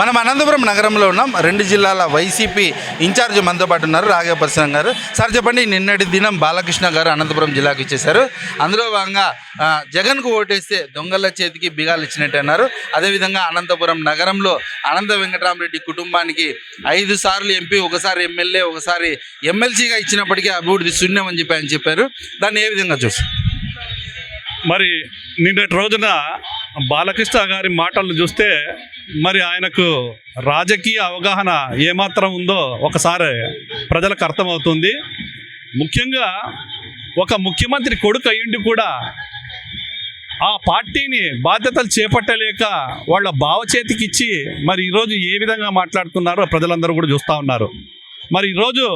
మనం అనంతపురం నగరంలో ఉన్నాం. రెండు జిల్లాల వైసీపీ ఇన్ఛార్జ్ మనతో పాటు ఉన్నారు రాఘవపరసనం గారు. సార్ చెప్పండి నిన్నటి దినం బాలకృష్ణ గారు అనంతపురం జిల్లాకు ఇచ్చేశారు. అందులో భాగంగా జగన్కు ఓటేస్తే దొంగల చేతికి బిగాలు ఇచ్చినట్టు అన్నారు. అదేవిధంగా అనంతపురం నగరంలో అనంత వెంకటరామరెడ్డి కుటుంబానికి ఐదు సార్లు ఎంపీ ఒకసారి ఎమ్మెల్యే ఒకసారి ఎమ్మెల్సీగా ఇచ్చినప్పటికీ అభివృద్ధి శూన్యం అని చెప్పి ఆయన చెప్పారు. దాన్ని ఏ విధంగా చూస్తారు? మరి నిన్నటి రోజున బాలకృష్ణ గారి మాటలను చూస్తే మరి ఆయనకు రాజకీయ అవగాహన ఏమాత్రం ఉందో ఒకసారి ప్రజలకు అర్థమవుతుంది. ముఖ్యంగా ఒక ముఖ్యమంత్రి కొడుకు అయ్యుండి కూడా ఆ పార్టీని బాధ్యతలు చేపట్టలేక వాళ్ళ భావచేతికి ఇచ్చి మరి ఈరోజు ఏ విధంగా మాట్లాడుతున్నారో ప్రజలందరూ కూడా చూస్తూ ఉన్నారు. మరి ఈరోజు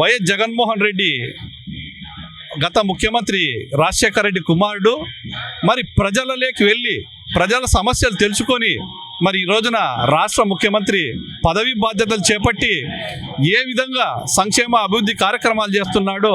వైఎస్ జగన్మోహన్ రెడ్డి గత ముఖ్యమంత్రి రాజశేఖర రెడ్డి కుమారుడు. మరి ప్రజలలోకి వెళ్ళి ప్రజల సమస్యలు తెలుసుకొని మరి ఈ రోజున రాష్ట్ర ముఖ్యమంత్రి పదవి బాధ్యతలు చేపట్టి ఏ విధంగా సంక్షేమ అభివృద్ధి కార్యక్రమాలు చేస్తున్నాడో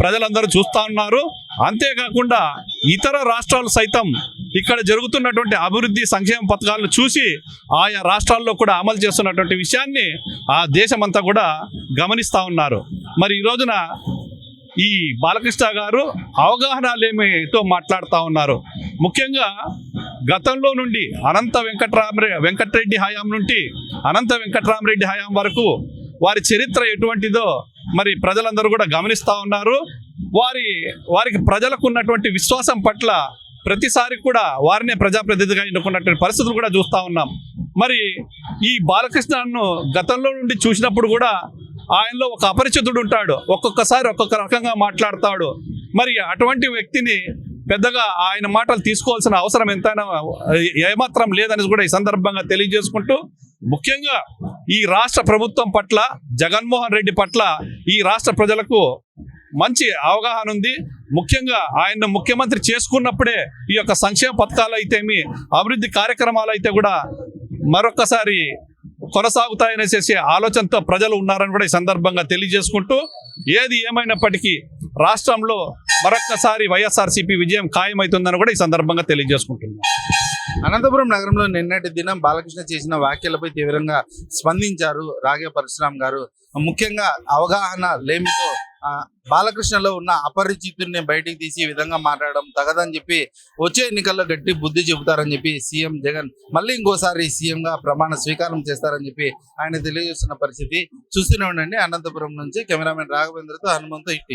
ప్రజలందరూ చూస్తూ ఉన్నారు. అంతేకాకుండా ఇతర రాష్ట్రాలు సైతం ఇక్కడ జరుగుతున్నటువంటి అభివృద్ధి సంక్షేమ పథకాలను చూసి ఆయా రాష్ట్రాల్లో కూడా అమలు చేస్తున్నటువంటి విషయాన్ని ఆ దేశమంతా కూడా గమనిస్తూ ఉన్నారు. మరి ఈ రోజున ఈ బాలకృష్ణ గారు అవగాహన లేమితో మాట్లాడుతూ ఉన్నారు. ముఖ్యంగా గతంలో నుండి అనంత వెంకట్రామరె వెంకటరెడ్డి హయాం నుండి అనంత వెంకట్రామరెడ్డి హయాం వరకు వారి చరిత్ర ఎటువంటిదో మరి ప్రజలందరూ కూడా గమనిస్తూ ఉన్నారు. వారి వారికి ప్రజలకు ఉన్నటువంటి విశ్వాసం పట్ల ప్రతిసారి కూడా వారినే ప్రజాప్రతినిధిగా ఎన్నుకున్నటువంటి పరిస్థితులు కూడా చూస్తూ ఉన్నాం. మరి ఈ బాలకృష్ణను గతంలో నుండి చూసినప్పుడు కూడా ఆయనలో ఒక అపరిచితుడు ఉంటాడు. ఒక్కొక్కసారి ఒక్కొక్క రకంగా మాట్లాడతాడు. మరి అటువంటి వ్యక్తిని పెద్దగా ఆయన మాటలు తీసుకోవాల్సిన అవసరం ఎంతైనా ఏమాత్రం లేదని కూడా ఈ సందర్భంగా తెలియజేసుకుంటూ ముఖ్యంగా ఈ రాష్ట్ర ప్రభుత్వం పట్ల జగన్మోహన్ రెడ్డి పట్ల ఈ రాష్ట్ర ప్రజలకు మంచి అవగాహన ఉంది. ముఖ్యంగా ఆయన ముఖ్యమంత్రి చేసుకున్నప్పుడే ఈ యొక్క సంక్షేమ పథకాలు అయితేమి అభివృద్ధి కార్యక్రమాలు అయితే కూడా మరొకసారి కొనసాగుతాయనేసేసి ఆలోచనతో ప్రజలు ఉన్నారని కూడా ఈ సందర్భంగా తెలియజేసుకుంటూ ఏది ఏమైనప్పటికీ రాష్ట్రంలో మరొకసారి వైఎస్ఆర్సీపీ విజయం ఖాయమవుతుందని కూడా ఈ సందర్భంగా తెలియజేసుకుంటున్నాం. అనంతపురం నగరంలో నిన్నటి దినం బాలకృష్ణ చేసిన వ్యాఖ్యలపై తీవ్రంగా స్పందించారు రాగే పరశురామ్ గారు. ముఖ్యంగా అవగాహన లేమితో బాలకృష్ణలో ఉన్న అపరిచితుడిని బయటికి తీసి ఈ విధంగా మాట్లాడడం తగదని చెప్పి వచ్చే ఎన్నికల్లో గట్టి బుద్ధి చెబుతారని చెప్పి సీఎం జగన్ మళ్ళీ ఇంకోసారి సీఎంగా ప్రమాణ స్వీకారం చేస్తారని చెప్పి ఆయన తెలియజేస్తున్న పరిస్థితి చూస్తూనే ఉండండి. అనంతపురం నుంచి కెమెరామెన్ రాఘవేంద్రతో హనుమంతు హిట్